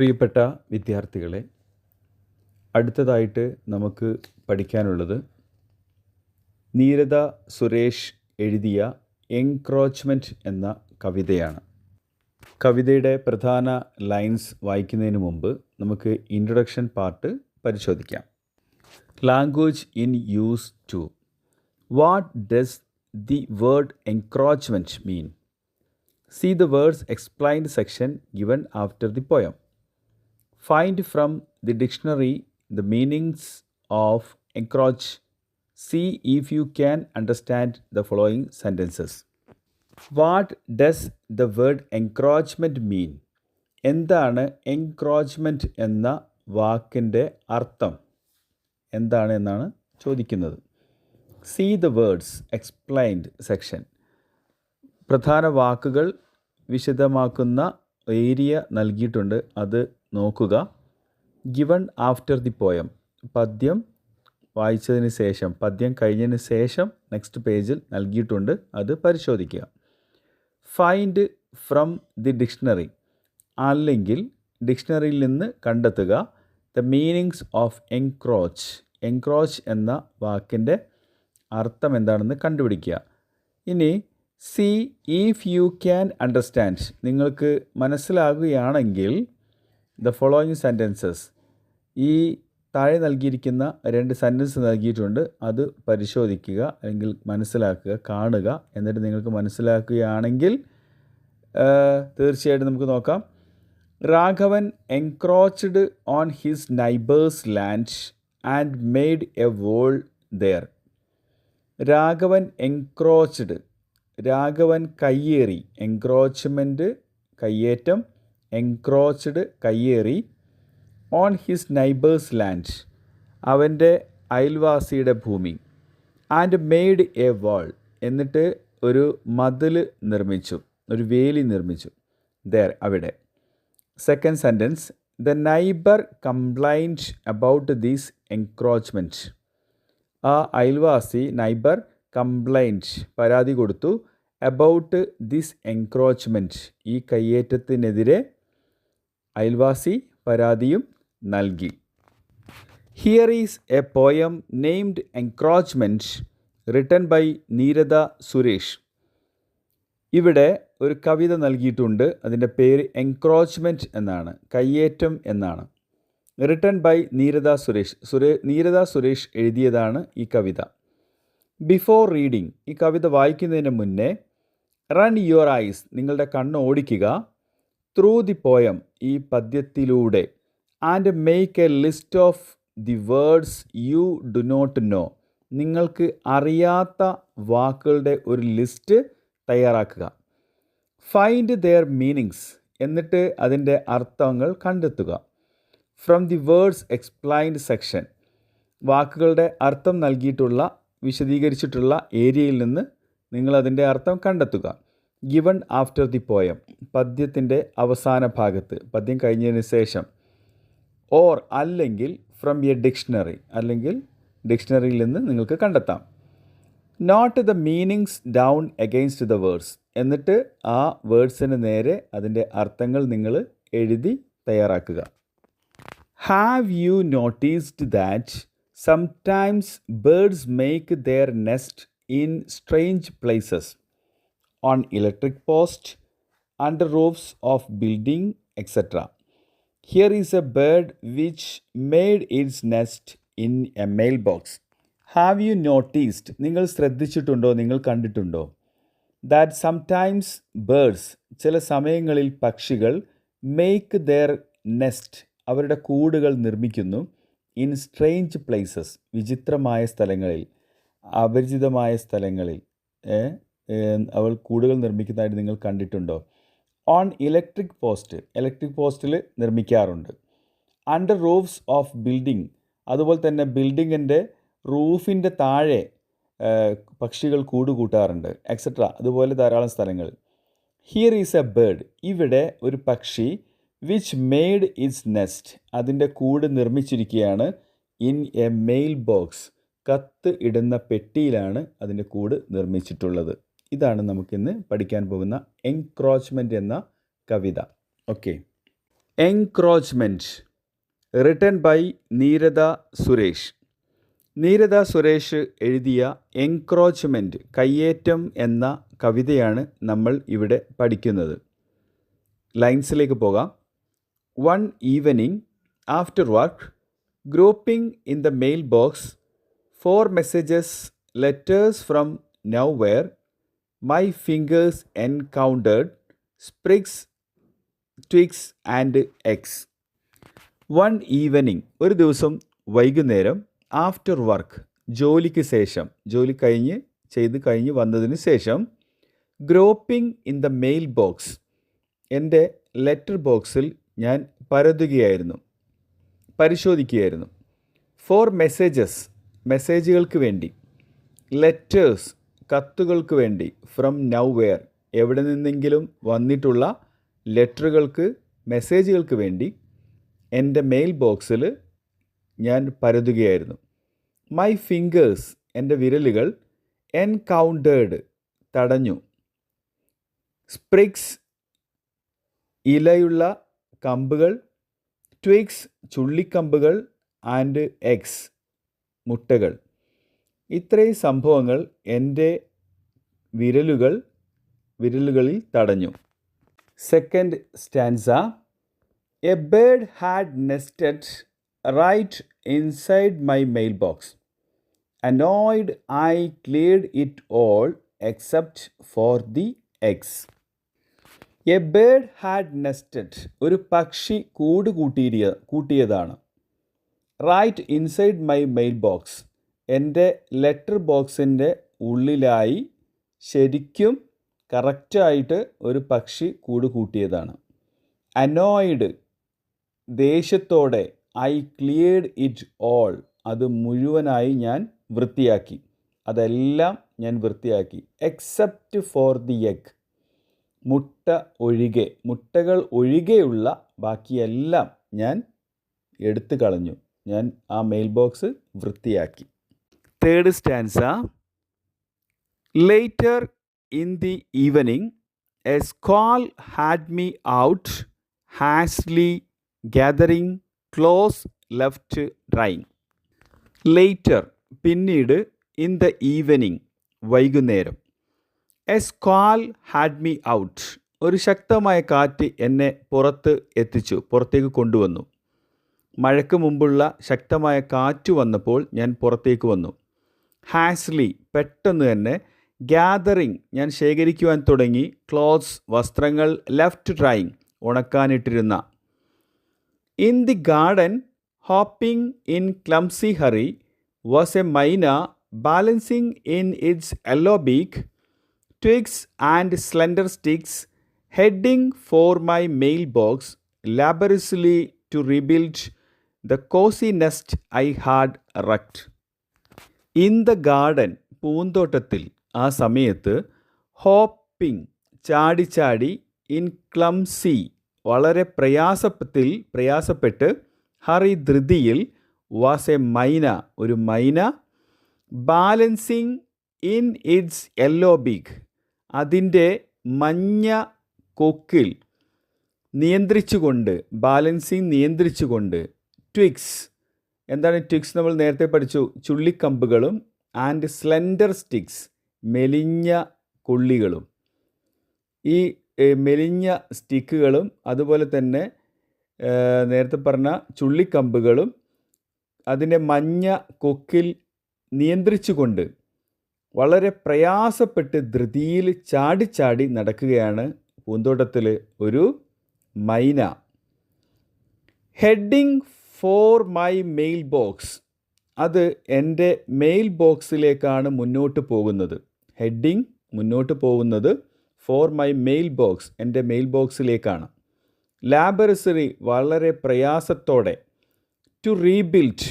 പ്രിയപ്പെട്ട വിദ്യാർത്ഥികളെ അടുത്തതായിട്ട് നമുക്ക് പഠിക്കാനുള്ളത് നീരത സുരേഷ് എഴുതിയ എൻക്രോച്ച്മെന്റ് എന്ന കവിതയാണ്. കവിതയുടെ പ്രധാന ലൈൻസ് വായിക്കുന്നതിന് മുമ്പ് നമുക്ക് ഇൻട്രൊഡക്ഷൻ പാർട്ട് പരിശോധിക്കാം. Language in use two what does the word encroachment mean see the words explained section given after the poem. Find from the dictionary the meanings of encroach. See if you can understand the following sentences. What does the word encroachment mean? എന്താണ് encroachment എന്ന വാക്കിന്റെ അർത്ഥം എന്താണ് എന്നാണ് ചോദിക്കുന്നത് see the words explained section പ്രധാന വാക്കുകൾ വിശദമാക്കുന്ന ഏരിയ നൽകിയിട്ടുണ്ട് അത് നോക്കുക. ഗിവൺ ആഫ്റ്റർ ദി പോയം പദ്യം വായിച്ചതിന് ശേഷം പദ്യം കഴിഞ്ഞതിന് ശേഷം നെക്സ്റ്റ് പേജിൽ നൽകിയിട്ടുണ്ട്. അത് പരിശോധിക്കുക. ഫൈൻഡ് ഫ്രം ദി ഡിക്ഷണറി അല്ലെങ്കിൽ ഡിക്ഷണറിയിൽ നിന്ന് കണ്ടെത്തുക. The meanings of encroach encroach എന്ന വാക്കിന്റെ അർത്ഥം എന്താണെന്ന് കണ്ടുപിടിക്കുക. ഇനി see if you can understand നിങ്ങൾക്ക് മനസ്സിലാകുകയാണെങ്കിൽ ദ ഫോളോയിങ് സെന്റൻസസ് ഈ താഴെ നൽകിയിരിക്കുന്ന രണ്ട് സെന്റൻസ് നൽകിയിട്ടുണ്ട്. അത് പരിശോധിക്കുക അല്ലെങ്കിൽ മനസ്സിലാക്കുക കാണുക. എന്നിട്ട് നിങ്ങൾക്ക് മനസ്സിലാക്കുകയാണെങ്കിൽ തീർച്ചയായിട്ടും നമുക്ക് നോക്കാം. Raghavan encroached on his neighbour's land and made a wall there Raghavan encroached Raghavan കയ്യേറി. എൻക്രോച്ച്മെന്റ് കയ്യേറ്റം. എൻക്രോച്ച്ഡ് കയ്യേറി ഓൺ ഹിസ് നൈബേഴ്സ് ലാൻഡ്. അവന്റെ അയൽവാസിയുടെ ഭൂമി. ആൻഡ് മെയ്ഡ് എ വാൾ എന്നിട്ട് ഒരു മതിൽ നിർമ്മിച്ചു. ഒരു വേലി നിർമ്മിച്ചു. ദർ അവിടെ. Second sentence the neighbour complained about these encroachment ആ അയൽവാസി നൈബർ കംപ്ലൈന്റ് പരാതി കൊടുത്തു. അബൌട്ട് ദിസ് എൻക്രോച്ച്മെന്റ് ഈ കയ്യേറ്റത്തിനെതിരെ അയൽവാസി പരാതിയും നൽകി. Here is a poem named encroachment written by Neerada Suresh ഇവിടെ ഒരു കവിത നൽകിയിട്ടുണ്ട്. അതിന്റെ പേര് എൻക്രോച്ച്മെന്റ് എന്നാണ്. കയ്യേറ്റം എന്നാണ്. റിട്ടൺ ബൈ നീരദ സുരേഷ് സുരേ നീരദ സുരേഷ് എഴുതിയതാണ് ഈ കവിത. ബിഫോർ റീഡിംഗ് ഈ കവിത വായിക്കുന്നതിന് മുന്നേ റൺ യുവർ ഐസ് നിങ്ങളുടെ കണ്ണ് ഓടിക്കുക. ത്രൂ ദി പോയം ഈ പദ്യത്തിലൂടെ. And make a list of the words you do not know നിങ്ങൾക്ക് അറിയാത്ത വാക്കുകളുടെ ഒരു ലിസ്റ്റ് തയ്യാറാക്കുക. ഫൈൻഡ് ദെയർ മീനിങ്സ് എന്നിട്ട് അതിന്റെ അർത്ഥങ്ങൾ കണ്ടെത്തുക. From the words explained section വാക്കുകളുടെ അർത്ഥം നൽകിയിട്ടുള്ള വിശദീകരിച്ചിട്ടുള്ള ഏരിയയിൽ നിന്ന് നിങ്ങൾ അതിന്റെ അർത്ഥം കണ്ടെത്തുക. ഗിവൺ ആഫ്റ്റർ ദി പോയം പദ്യത്തിന്റെ അവസാന ഭാഗത്ത് പദ്യം കഴിഞ്ഞതിന് ശേഷം ഓർ അല്ലെങ്കിൽ ഫ്രം എ ഡിക്ഷണറി അല്ലെങ്കിൽ ഡിക്ഷണറിയിൽ നിന്ന് നിങ്ങൾക്ക് കണ്ടെത്താം. Note the meanings down against the words എന്നിട്ട് ആ വേർഡ്സിന് നേരെ അതിന്റെ അർത്ഥങ്ങൾ നിങ്ങൾ എഴുതി തയ്യാറാക്കുക. Have you noticed that sometimes birds make their nest in strange places, on electric post, under roofs of building, etc. Here is a bird which made its nest in a mailbox. Have you noticed, നിങ്ങൾ ശ്രദ്ധിച്ചിട്ടുണ്ടോ നിങ്ങൾ കണ്ടിട്ടുണ്ടോ that sometimes birds ചില സമയങ്ങളിൽ പക്ഷികൾ make their nest അവരുടെ കൂടുകൾ നിർമ്മിക്കുന്നു ഇൻ സ്ട്രേഞ്ച് പ്ലേസസ് വിചിത്രമായ സ്ഥലങ്ങളിൽ അപരിചിതമായ സ്ഥലങ്ങളിൽ അവൾ കൂടുകൾ നിർമ്മിക്കുന്നതായിട്ട് നിങ്ങൾ കണ്ടിട്ടുണ്ടോ? ഓൺ ഇലക്ട്രിക് പോസ്റ്റ് ഇലക്ട്രിക് പോസ്റ്റിൽ നിർമ്മിക്കാറുണ്ട്. അണ്ടർ റൂഫ്സ് ഓഫ് ബിൽഡിംഗ് അതുപോലെ തന്നെ ബിൽഡിങ്ങിന്റെ റൂഫിന്റെ താഴെ പക്ഷികൾ കൂട് കൂട്ടാറുണ്ട് എക്സെട്ര അതുപോലെ ധാരാളം സ്ഥലങ്ങൾ. ഹിയർ ഈസ് എ ബേർഡ് ഇവിടെ ഒരു പക്ഷി വിച്ച് മെയ്ഡ് ഇറ്റ്സ് നെസ്റ്റ് അതിന്റെ കൂട് നിർമ്മിച്ചിരിക്കുകയാണ് ഇൻ എ മെയിൽ ബോക്സ് കത്ത് ഇടുന്ന പെട്ടിയിലാണ് അതിന്റെ കൂട് നിർമ്മിച്ചിട്ടുള്ളത്. ഇതാണ് നമുക്കിന്ന് പഠിക്കാൻ പോകുന്ന എൻക്രോച്ച്മെന്റ് എന്ന കവിത. Okay encroachment written by Nirada Suresh Nirada Suresh എഴുതിയ എൻക്രോച്ച്മെന്റ് കയ്യേറ്റം എന്ന കവിതയാണ് നമ്മൾ ഇവിടെ പഠിക്കുന്നത്. ലൈൻസിലേക്ക് പോകാം. One evening after work groping in the mail box for messages letters from now where my fingers encountered sprigs twigs and eggs one evening ഒരു ദിവസം വൈകുന്നേരം ആഫ്റ്റർ വർക്ക് ജോലിക്ക് ശേഷം ജോലി കഴിഞ്ഞ് ചെയ്ത് കഴിഞ്ഞ് വന്നതിന് ശേഷം groping in the mail box എന്റെ ലെറ്റർ ബോക്സിൽ ഞാൻ പരതുകയായിരുന്നു പരിശോധിക്കുകയായിരുന്നു. ഫോർ മെസ്സേജസ് മെസ്സേജുകൾക്ക് വേണ്ടി ലെറ്റേഴ്സ് കത്തുകൾക്ക് വേണ്ടി ഫ്രം നൗവെയർ എവിടെ നിന്നെങ്കിലും വന്നിട്ടുള്ള ലെറ്ററുകൾക്ക് മെസ്സേജുകൾക്ക് വേണ്ടി എന്റെ മെയിൽ ബോക്സിൽ ഞാൻ പരതുകയായിരുന്നു. മൈ ഫിംഗേഴ്സ് എന്റെ വിരലുകൾ എൻകൗണ്ടേഡ് തടഞ്ഞു. സ്പ്രിക്സ് ഇലയുള്ള കമ്പുകൾ ട്വിക്സ് ചുള്ളിക്കമ്പുകൾ ആൻഡ് എഗ്സ് മുട്ടകൾ. ഇത്രയും സംഭവങ്ങൾ എന്റെ വിരലുകൾ വിരലുകളിൽ തടഞ്ഞു. Second stanza a bird had nested right inside my mail box annoyed I cleared it all except for the eggs a bird had nested ഒരു പക്ഷി കൂട് കൂട്ടിയ കൂട്ടിയതാണ്. Right inside my mail box എന്റെ ലെറ്റർ ബോക്സിന്റെ ഉള്ളിലായി ശരിക്കും കറക്റ്റായിട്ട് ഒരു പക്ഷി കൂട് കൂട്ടിയതാണ്. അനോയിഡ് ദേഷ്യത്തോടെ ഐ ക്ലിയർഡ് ഇറ്റ് ഓൾ അത് മുഴുവനായി ഞാൻ വൃത്തിയാക്കി. അതെല്ലാം ഞാൻ വൃത്തിയാക്കി. Except for the egg. മുട്ട ഒഴികെ മുട്ടകൾ ഒഴികെയുള്ള ബാക്കിയെല്ലാം ഞാൻ എടുത്തു കളഞ്ഞു. ഞാൻ ആ മെയിൽ ബോക്സ് വൃത്തിയാക്കി. Third stanza later in the evening a squall had me out hastily gathering clothes left drying later പിന്നീട് ഇൻ ദ ഈവനിങ് വൈകുന്നേരം. A squall had me out ഒരു ശക്തമായ കാറ്റ് എന്നെ പുറത്ത് എത്തിച്ചു പുറത്തേക്ക് കൊണ്ടുവന്നു. മഴയ്ക്ക് മുമ്പുള്ള ശക്തമായ കാറ്റ് വന്നപ്പോൾ ഞാൻ പുറത്തേക്ക് വന്നു. ഹാസ്ലി പെട്ടെന്ന് തന്നെ ഗ്യാതറിങ് ഞാൻ ശേഖരിക്കുവാൻ തുടങ്ങി ക്ലോത്ത്സ് വസ്ത്രങ്ങൾ left drying ഉണക്കാനിട്ടിരുന്ന in the garden hopping in clumsy hurry was a myna balancing in its yellow beak twigs and slender sticks heading for my mail box laboriously to rebuild the cosy nest I had wrecked. In the garden പൂന്തോട്ടത്തിൽ ആ സമയത്ത് hoping ചാടി ചാടി in clumsy വളരെ പ്രയാസത്തിൽ പ്രയാസപ്പെട്ട് hurry ധൃതിയിൽ was a myna ഒരു myna balancing in its yellow beak അതിന്റെ മഞ്ഞ കൊക്കിൽ നിയന്ത്രിച്ചുകൊണ്ട് ബാലൻസിങ് നിയന്ത്രിച്ചുകൊണ്ട് ട്വിക്സ് എന്താണ് ട്വിക്സ് നമ്മൾ നേരത്തെ പഠിച്ചു? ചുള്ളിക്കമ്പുകളും ആൻഡ് സ്ലെൻഡർ സ്റ്റിക്സ് മെലിഞ്ഞ കൊള്ളികളും. ഈ മെലിഞ്ഞ സ്റ്റിക്കുകളും അതുപോലെ തന്നെ നേരത്തെ പറഞ്ഞ ചുള്ളിക്കമ്പുകളും അതിന്റെ മഞ്ഞ കൊക്കിൽ നിയന്ത്രിച്ചുകൊണ്ട് വളരെ പ്രയാസപ്പെട്ട് ധൃതിയിൽ ചാടി നടക്കുകയാണ് പൂന്തോട്ടത്തിൽ ഒരു myna. Heading for my mail box അത് എന്റെ മെയിൽ ബോക്സിലേക്കാണ് മുന്നോട്ട് പോകുന്നത്. ഹെഡിങ് മുന്നോട്ട് പോകുന്നത് ഫോർ മൈ മെയിൽ ബോക്സ് എന്റെ മെയിൽ ബോക്സിലേക്കാണ് ലാബറസറി വളരെ പ്രയാസത്തോടെ ടു റീബിൽഡ്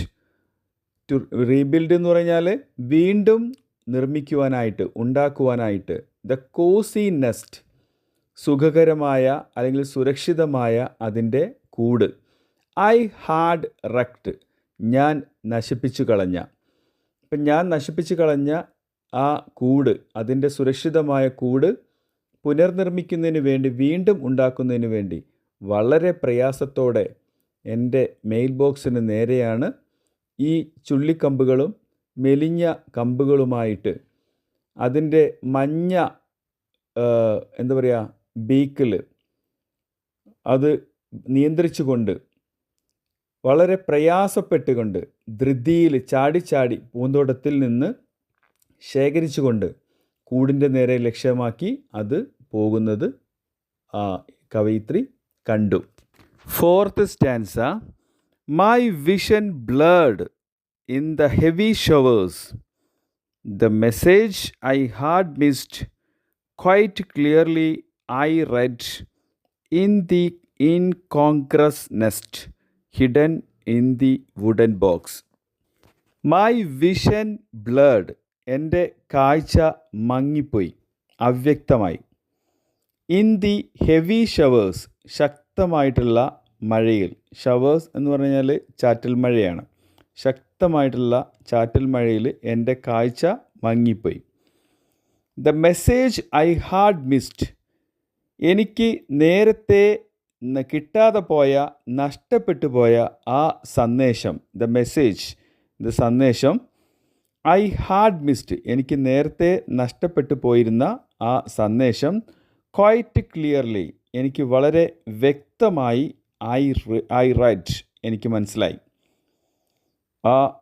ടു റീബിൽഡ് എന്ന് പറഞ്ഞാൽ വീണ്ടും നിർമ്മിക്കുവാനായിട്ട് ഉണ്ടാക്കുവാനായിട്ട് ദ കോസി നെസ്റ്റ് സുഖകരമായ അല്ലെങ്കിൽ സുരക്ഷിതമായ അതിന്റെ കൂട്. ഐ ഹാഡ് റക്ട് ഞാൻ നശിപ്പിച്ചു കളഞ്ഞ. ഇപ്പം ഞാൻ നശിപ്പിച്ചു കളഞ്ഞ ആ കൂട് അതിന്റെ സുരക്ഷിതമായ കൂട് പുനർനിർമ്മിക്കുന്നതിന് വേണ്ടി വീണ്ടും ഉണ്ടാക്കുന്നതിന് വേണ്ടി വളരെ പ്രയാസത്തോടെ എന്റെ മെയിൽ ബോക്സിന് നേരെയാണ് ഈ ചുള്ളിക്കമ്പുകളും മെലിഞ്ഞ കമ്പുകളുമായിട്ട് അതിന്റെ മഞ്ഞ എന്താ പറയുക ബീക്കിൽ അത് നിയന്ത്രിച്ചുകൊണ്ട് വളരെ പ്രയാസപ്പെട്ടുകൊണ്ട് ധൃതിയിൽ ചാടി പൂന്തോട്ടത്തിൽ നിന്ന് ശേഖരിച്ചുകൊണ്ട് കൂടിന്റെ നേരെ ലക്ഷ്യമാക്കി അത് പോകുന്നത് കവയിത്രി കണ്ടു. Fourth stanza my vision blurred in the heavy showers the message I had missed quite clearly I read in the incongruous nest hidden in the wooden box my vision blurred എന്റെ കാഴ്ച മങ്ങിപ്പോയി. അവ്യക്തമായി. ഇൻ ദി ഹെവി ഷവേഴ്സ് ശക്തമായിട്ടുള്ള മഴയിൽ. Showers എന്ന് പറഞ്ഞു കഴിഞ്ഞാൽ ചാറ്റൽ മഴയാണ്. ശക്തമായിട്ടുള്ള ചാറ്റൽ മഴയിൽ എന്റെ കാഴ്ച മങ്ങിപ്പോയി. The message I had missed എനിക്ക് നേരത്തെ കിട്ടാതെ പോയ നഷ്ടപ്പെട്ടു പോയ ആ സന്ദേശം ദ മെസ്സേജ് ദ സന്ദേശം ഐ ഹാഡ് മിസ്ഡ് എനിക്ക് നേരത്തെ നഷ്ടപ്പെട്ടു പോയിരുന്ന ആ സന്ദേശം ക്വൈറ്റ് ക്ലിയർലി എനിക്ക് വളരെ വ്യക്തമായി ഐ ഐ റൈറ്റ് എനിക്ക് മനസ്സിലായി. ആ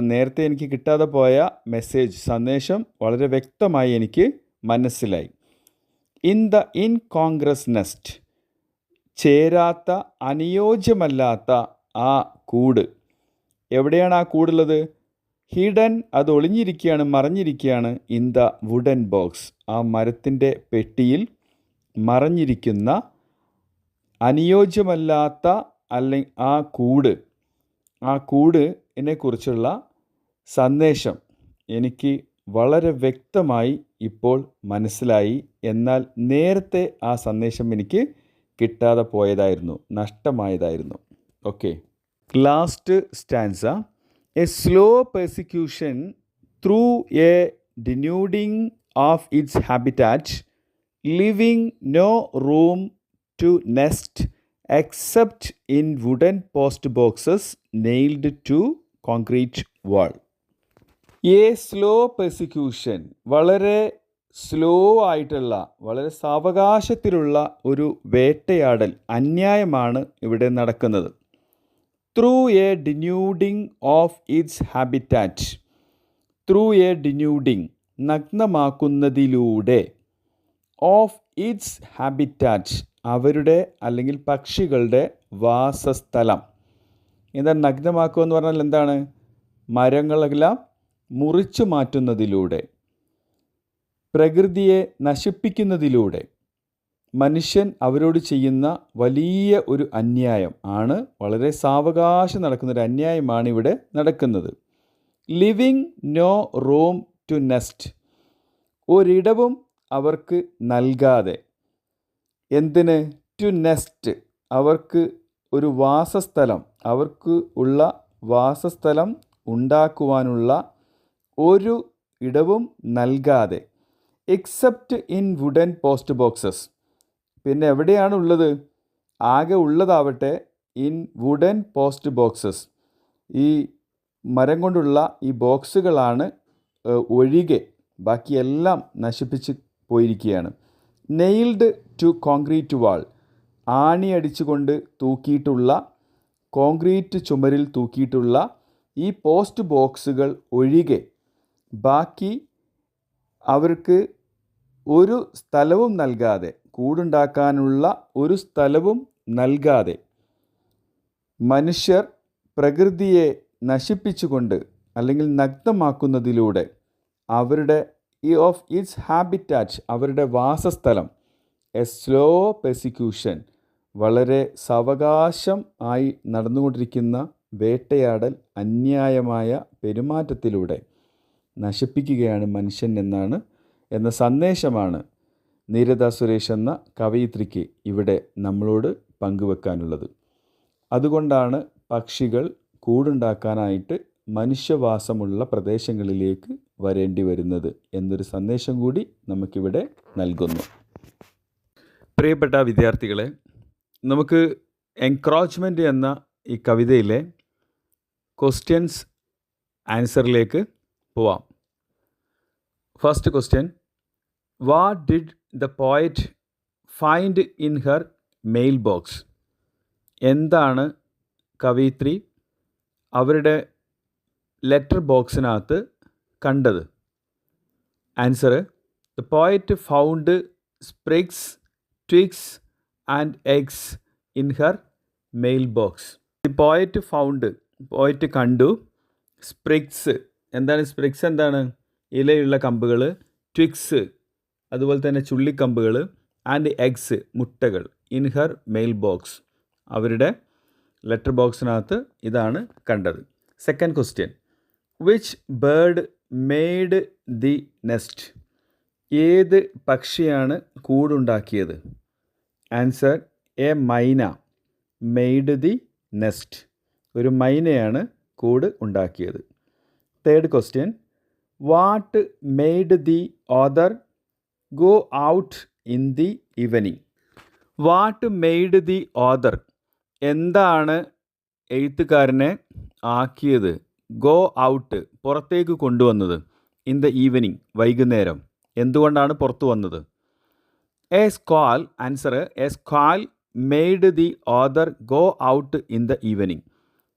നേരത്തെ എനിക്ക് കിട്ടാതെ പോയ മെസ്സേജ് സന്ദേശം വളരെ വ്യക്തമായി എനിക്ക് മനസ്സിലായി. In the incongruous nest ചേരാത്ത അനുയോജ്യമല്ലാത്ത ആ കൂട്. എവിടെയാണ് ആ കൂടുള്ളത്? ഹിഡൻ അത് ഒളിഞ്ഞിരിക്കുകയാണ് മറഞ്ഞിരിക്കുകയാണ് ഇൻ ദ വുഡൻ ബോക്സ്. ആ മരത്തിന്റെ പെട്ടിയിൽ മറഞ്ഞിരിക്കുന്ന അനുയോജ്യമല്ലാത്ത അല്ലെ ആ കൂട്. ആ കൂടിനെ കുറിച്ചുള്ള സന്ദേശം എനിക്ക് വളരെ വ്യക്തമായി ഇപ്പോൾ മനസ്സിലായി. എന്നാൽ നേരത്തെ ആ സന്ദേശം എനിക്ക് കിട്ടാതെ പോയതായിരുന്നു നഷ്ടമായതായിരുന്നു. Okay last stanza a slow persecution through a denuding of its habitat leaving no room to nest except in wooden post boxes nailed to concrete wall a slow persecution വളരെ സ്ലോ ആയിട്ടുള്ള വളരെ സാവകാശത്തിലുള്ള ഒരു വേട്ടയാടൽ അന്യായമാണ് ഇവിടെ നടക്കുന്നത്. Through a denuding of its habitat through a denuding നഗ്നമാക്കുന്നതിലൂടെ of its habitat അവരുടെ അല്ലെങ്കിൽ പക്ഷികളുടെ വാസസ്ഥലം. എന്താ നഗ്നമാക്കുക എന്ന് പറഞ്ഞാൽ എന്താണ്? മരങ്ങളെല്ലാം മുറിച്ചു മാറ്റുന്നതിലൂടെ. പ്രകൃതിയെ നശിപ്പിക്കുന്നതിലൂടെ മനുഷ്യൻ അവരോട് ചെയ്യുന്ന വലിയ ഒരു അന്യായം ആണ് വളരെ സാവകാശം നടക്കുന്നൊരു അന്യായമാണ് ഇവിടെ നടക്കുന്നത്. Leaving no room to nest ഒരിടവും അവർക്ക് നൽകാതെ. എന്തിന്? ടു നെസ്റ്റ് അവർക്ക് ഒരു വാസസ്ഥലം അവർക്ക് ഉള്ള വാസസ്ഥലം ഉണ്ടാക്കുവാനുള്ള ഒരു ഇടവും നൽകാതെ. Except in wooden post boxes പിന്നെ എവിടെയാണ് ഉള്ളത് ആകെ ഉള്ളതാവട്ടെ ഇൻ വുഡൻ പോസ്റ്റ് ബോക്സസ് ഈ മരം കൊണ്ടുള്ള ഈ ബോക്സുകളാണ് ഒഴികെ ബാക്കിയെല്ലാം നശിപ്പിച്ച് പോയിരിക്കുകയാണ്. നെയിൽഡ് ടു കോൺക്രീറ്റ് വാൾ ആണി അടിച്ചുകൊണ്ട് തൂക്കിയിട്ടുള്ള കോൺക്രീറ്റ് ചുമരിൽ തൂക്കിയിട്ടുള്ള ഈ പോസ്റ്റ് ബോക്സുകൾ ഒഴികെ ബാക്കി അവർക്ക് ഒരു സ്ഥലവും നൽകാതെ കൂടുണ്ടാക്കാനുള്ള ഒരു സ്ഥലവും നൽകാതെ മനുഷ്യർ പ്രകൃതിയെ നശിപ്പിച്ചുകൊണ്ട് അല്ലെങ്കിൽ നഗ്നമാക്കുന്നതിലൂടെ അവരുടെ ഈ ഓഫ് ഇറ്റ്സ് ഹാബിറ്റാറ്റ് അവരുടെ വാസസ്ഥലം എ സ്ലോ പെസിക്യൂഷൻ വളരെ സാവകാശം ആയി നടന്നുകൊണ്ടിരിക്കുന്ന വേട്ടയാടൽ അന്യായമായ പെരുമാറ്റത്തിലൂടെ നശിപ്പിക്കുകയാണ് മനുഷ്യൻ എന്നാണ് എന്ന സന്ദേശമാണ് നീരദ സുരേഷ് എന്ന കവയിത്രിക്ക് ഇവിടെ നമ്മളോട് പങ്കുവെക്കാനുള്ളത്. അതുകൊണ്ടാണ് പക്ഷികൾ കൂടുണ്ടാക്കാനായിട്ട് മനുഷ്യവാസമുള്ള പ്രദേശങ്ങളിലേക്ക് വരേണ്ടി വരുന്നത് എന്നൊരു സന്ദേശം കൂടി നമുക്കിവിടെ നൽകുന്നു. പ്രിയപ്പെട്ട വിദ്യാർത്ഥികളെ നമുക്ക് എൻക്രോച്ച്മെന്റ് എന്ന ഈ കവിതയിലെ ക്വസ്റ്റ്യൻസ് ആൻസറിലേക്ക് പോവാം. First question what did the poet find in her mail box എന്താണ് കവിത്രി അവരുടെ ലെറ്റർ ബോക്സിനകത്ത് കണ്ടത്? Answer the poet found sprigs twigs and eggs in her mail box the poet found poet കണ്ടു സ്പ്രിഗ്സ് എന്താണ് സ്പ്രിക്സ് എന്താണ്? ഇലയുള്ള കമ്പുകൾ ട്വിക്സ് അതുപോലെ തന്നെ ചുള്ളിക്കമ്പുകൾ ആൻഡ് എഗ്സ് മുട്ടകൾ ഇൻ ഹർ മെയിൽ ബോക്സ് അവരുടെ ലെറ്റർ ബോക്സിനകത്ത് ഇതാണ് കണ്ടത്. Second question which bird made the nest ഏത് പക്ഷിയാണ് കൂടുണ്ടാക്കിയത്? Answer a myna made the nest ഒരു മൈനയാണ് കൂട് ഉണ്ടാക്കിയത്. Third question what made the author go out in the evening what made the author എന്താണ് എഴുത്തുകാരനെ ആക്കിയത്? ഗോ ഔട്ട് പുറത്തേക്ക് കൊണ്ടുവന്നത് ഇൻ ദ ഈവനിങ് വൈകുന്നേരം. എന്തുകൊണ്ടാണ് പുറത്തു വന്നത്? A squall answer a squall made the author go out in the evening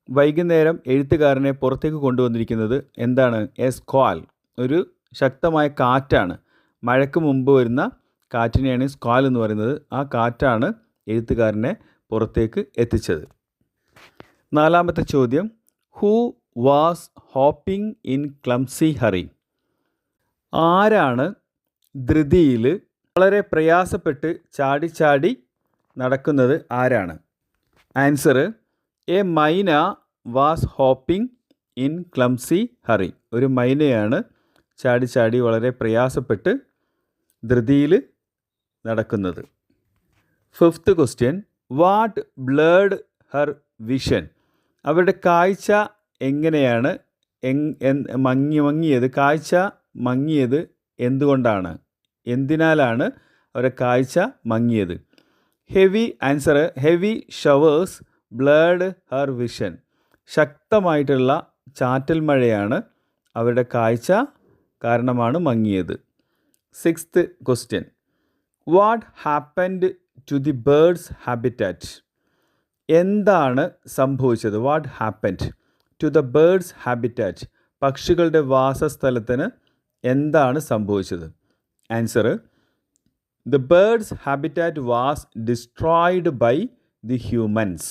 വൈകുന്നേരം എഴുത്തുകാരനെ പുറത്തേക്ക് കൊണ്ടുവന്നിരിക്കുന്നത് എന്താണ്? എ സ്ക്വാൽ ഒരു ശക്തമായ കാറ്റാണ്. മഴയ്ക്ക് മുമ്പ് വരുന്ന കാറ്റിനെയാണ് സ്ക്വാൽ എന്ന് പറയുന്നത്. ആ കാറ്റാണ് എഴുത്തുകാരനെ പുറത്തേക്ക് എത്തിച്ചത്. നാലാമത്തെ ചോദ്യം. Who was hopping in clumsy hurry ആരാണ് ധൃതിയിൽ വളരെ പ്രയാസപ്പെട്ട് ചാടി ചാടി നടക്കുന്നത്? ആരാണ്? Answer a myna was hopping in clumsy hurry ഒരു മൈനയാണ് ചാടി ചാടി വളരെ പ്രയാസപ്പെട്ട് ധൃതിയിൽ നടക്കുന്നത്. Fifth question what blurred her vision അവരുടെ കാഴ്ച എങ്ങനെയാണ്? മങ്ങി മങ്ങിയത്? കാഴ്ച മങ്ങിയത് എന്തുകൊണ്ടാണ്? എന്തിനാലാണ് അവരുടെ കാഴ്ച മങ്ങിയത്? Heavy answer heavy showers blurred her vision. ശക്തമായിട്ടുള്ള ചാറ്റൽ മഴയാണ് അവരുടെ കാഴ്ച കാരണമാണ് മങ്ങിയത്. Sixth question what happened to the birds habitat എന്താണ് സംഭവിച്ചത്? What happened to the birds habitat പക്ഷികളുടെ വാസസ്ഥലത്തിന് എന്താണ് സംഭവിച്ചത്? Answer the birds habitat was destroyed by the humans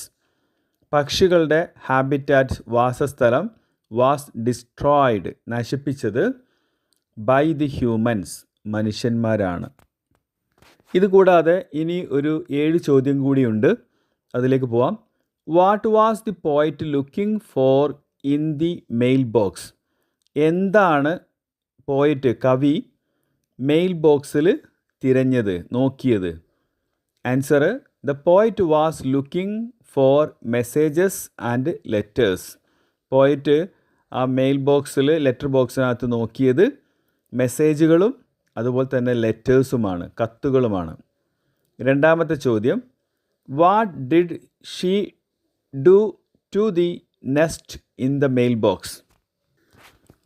പക്ഷികളുടെ ഹാബിറ്റാറ്റ് വാസസ്ഥലം വാസ് ഡിസ്ട്രോയിഡ് നശിപ്പിച്ചത് ബൈ ദി ഹ്യൂമൻസ് മനുഷ്യന്മാരാണ്. ഇതുകൂടാതെ ഇനി ഒരു ഏഴ് ചോദ്യം കൂടിയുണ്ട് അതിലേക്ക് പോവാം. What was the poet looking for in the mail box എന്താണ് പോയിറ്റ് കവി മെയിൽ ബോക്സിൽ തിരഞ്ഞത് നോക്കിയത്? Answer the poet was looking for messages and letters poet ആ മെയിൽ ബോക്സിൽ ലെറ്റർ ബോക്സിനകത്ത് നോക്കിയത് മെസ്സേജുകളും അതുപോലെ തന്നെ ലെറ്റേഴ്സുമാണ് കത്തുകളുമാണ്. രണ്ടാമത്തെ ചോദ്യം what did she do to the nest in the mail box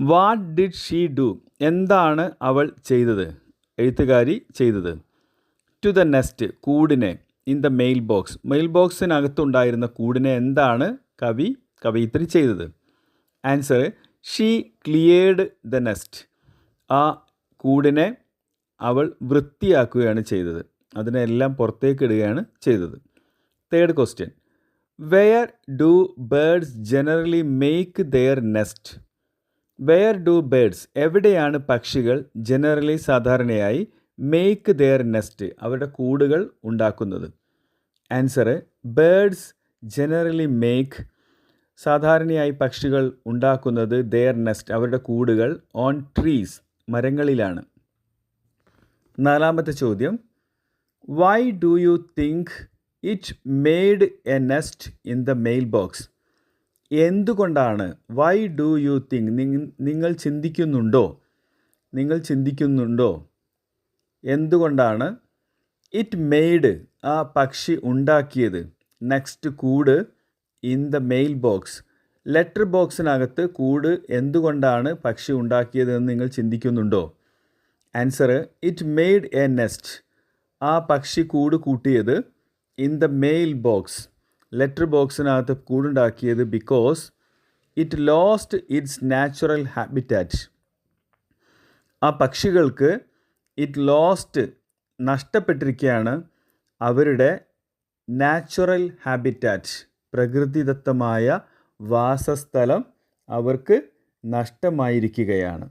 what did she do എന്താണ് അവൾ ചെയ്തത്? എഴുത്തുകാരി ചെയ്തത്. To the nest കൂടിനെ in the mail box mail ബോക്സിനകത്തുണ്ടായിരുന്ന കൂടിനെ എന്താണ് കവി? കവയിത്രി ചെയ്തത്. Answer she cleared the nest. ആ കൂടിനെ അവൾ വൃത്തിയാക്കുകയാണ് ചെയ്തത്. അതിനെല്ലാം പുറത്തേക്ക് ഇടുകയാണ് ചെയ്തത്. Third question where do birds generally make their nest where do birds എവിടെയാണ് പക്ഷികൾ ജനറലി സാധാരണയായി മേക്ക് ദെയർ നെസ്റ്റ് അവരുടെ കൂടുകൾ ഉണ്ടാക്കുന്നത്. ആൻസർ ബേഡ്സ് ജനറലി മേക്ക് സാധാരണയായി പക്ഷികൾ ഉണ്ടാക്കുന്നത് ദെയർ നെസ്റ്റ് അവരുടെ കൂടുകൾ ഓൺ ട്രീസ് മരങ്ങളിലാണ്. നാലാമത്തെ ചോദ്യം why do you think it made a nest in the mail box എന്തുകൊണ്ടാണ് വൈ ഡു യു തിങ്ക് നിങ്ങൾ ചിന്തിക്കുന്നുണ്ടോ? നിങ്ങൾ ചിന്തിക്കുന്നുണ്ടോ? എന്തുകൊണ്ടാണ് ഇറ്റ് മെയ്ഡ് ആ പക്ഷി ഉണ്ടാക്കിയത്? നെക്സ്റ്റ് കൂട് in the mail box letter ബോക്സിനകത്ത് കൂട് എന്തുകൊണ്ടാണ് പക്ഷി ഉണ്ടാക്കിയത് എന്ന് നിങ്ങൾ ചിന്തിക്കുന്നുണ്ടോ? Answer it made a nest ആ പക്ഷി കൂട് കൂട്ടിയത് in the mail box letter ബോക്സിനകത്ത് കൂടുണ്ടാക്കിയത് because it lost its natural habitat ആ പക്ഷികൾക്ക് ഇറ്റ് ലോസ്റ്റ് നഷ്ടപ്പെട്ടിരിക്കുകയാണ് അവരുടെ നാച്ചുറൽ ഹാബിറ്റാറ്റ് പ്രകൃതിദത്തമായ വാസസ്ഥലം അവർക്ക് നഷ്ടമായിരിക്കുകയാണ്.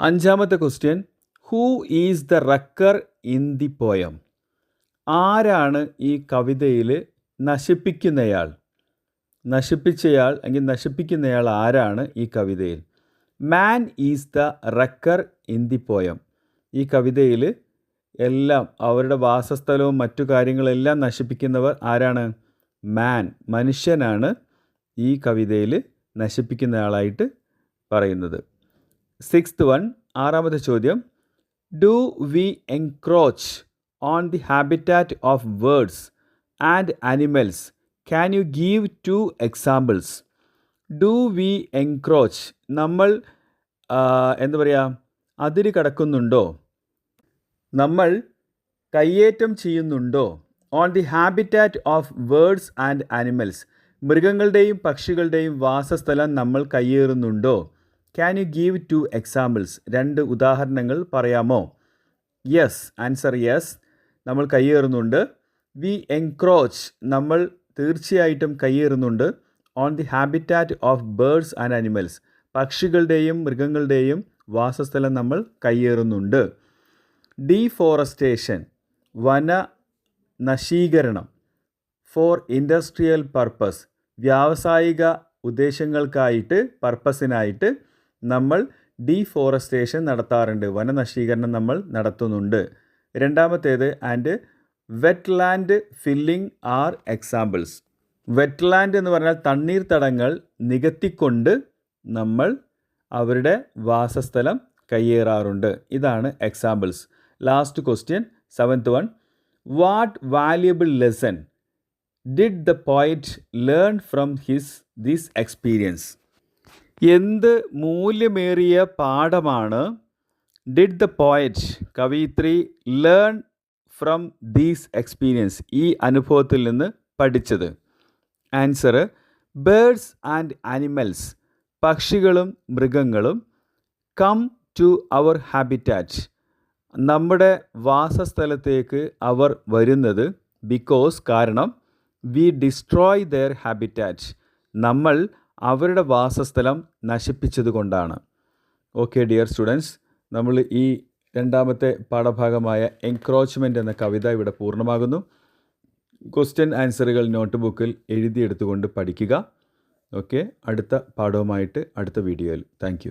അഞ്ചാമത്തെ question who is the wrecker in the poem ആരാണ് ഈ കവിതയിൽ നശിപ്പിക്കുന്നയാൾ? നശിപ്പിച്ചയാൾ അല്ലെങ്കിൽ നശിപ്പിക്കുന്നയാൾ ആരാണ് ഈ കവിതയിൽ? Man is the wrecker in the poem ഈ കവിതയിൽ എല്ലാം അവരുടെ വാസസ്ഥലവും മറ്റു കാര്യങ്ങളെല്ലാം നശിപ്പിക്കുന്നവർ ആരാണ്? മാൻ മനുഷ്യനാണ് ഈ കവിതയിൽ നശിപ്പിക്കുന്ന ആളായിട്ട് പറയുന്നത്. സിക്സ്ത് വൺ ആറാമത്തെ ചോദ്യം. Do we encroach on the habitat of birds and animals? Can you give two examples? Do we encroach നമ്മൾ എന്താ പറയുക അതിര് കടക്കുന്നുണ്ടോ? നമ്മൾ കയ്യേറ്റം ചെയ്യുന്നുണ്ടോ? On the habitat of birds and animals മൃഗങ്ങളുടെയും പക്ഷികളുടെയും വാസസ്ഥലം നമ്മൾ കയ്യേറുന്നുണ്ടോ? Can you give two examples രണ്ട് ഉദാഹരണങ്ങൾ പറയാമോ? യെസ് ആൻസർ യെസ് നമ്മൾ കയ്യേറുന്നുണ്ട്. വി എൻക്രോച്ച് നമ്മൾ തീർച്ചയായിട്ടും കയ്യേറുന്നുണ്ട്. On the habitat of birds and animals പക്ഷികളുടെയും മൃഗങ്ങളുടെയും വാസസ്ഥലം നമ്മൾ കയ്യേറുന്നുണ്ട്. ഡീഫോറസ്റ്റേഷൻ വന നശീകരണം ഫോർ ഇൻഡസ്ട്രിയൽ പർപ്പസ് വ്യാവസായിക ഉദ്ദേശങ്ങൾക്കായിട്ട് പർപ്പസിനായിട്ട് നമ്മൾ ഡീഫോറസ്റ്റേഷൻ നടത്താറുണ്ട്. വനനശീകരണം നമ്മൾ നടത്തുന്നുണ്ട്. രണ്ടാമത്തേത് and wetland filling are examples wetland എന്ന് പറഞ്ഞാൽ തണ്ണീർത്തടങ്ങൾ നികത്തിക്കൊണ്ട് നമ്മൾ അവരുടെ വാസസ്ഥലം കയ്യേറാറുണ്ട്. ഇതാണ് examples last question seventh one what valuable lesson did the poet learn from his this experience എന്ത് മൂല്യമേറിയ പാഠമാണ് ഡിഡ് ദ പോയറ്റ് കവിത്രി ലേൺ ഫ്രം ദീസ് എക്സ്പീരിയൻസ് ഈ അനുഭവത്തിൽ നിന്ന് പഠിച്ചത്? ആൻസർ ബേഡ്സ് ആൻഡ് ആനിമൽസ് പക്ഷികളും മൃഗങ്ങളും കം ടു അവർ ഹാബിറ്റാറ്റ് നമ്മുടെ വാസസ്ഥലത്തേക്ക് അവർ വരുന്നത് ബിക്കോസ് കാരണം വി ഡിസ്ട്രോയ് ദെയർ ഹാബിറ്റാറ്റ് നമ്മൾ അവരുടെ വാസസ്ഥലം നശിപ്പിച്ചതുകൊണ്ടാണ്. ഓക്കെ ഡിയർ സ്റ്റുഡൻസ് നമ്മൾ ഈ രണ്ടാമത്തെ പാഠഭാഗമായ എൻക്രോച്ച്മെന്റ് എന്ന കവിത ഇവിടെ പൂർണമാകുന്നു. ക്വസ്റ്റ്യൻ ആൻസറുകൾ നോട്ട് ബുക്കിൽ എഴുതിയെടുത്തുകൊണ്ട് പഠിക്കുക. ഓക്കെ? അടുത്ത പാഠവുമായിട്ട് അടുത്ത വീഡിയോയിൽ. താങ്ക്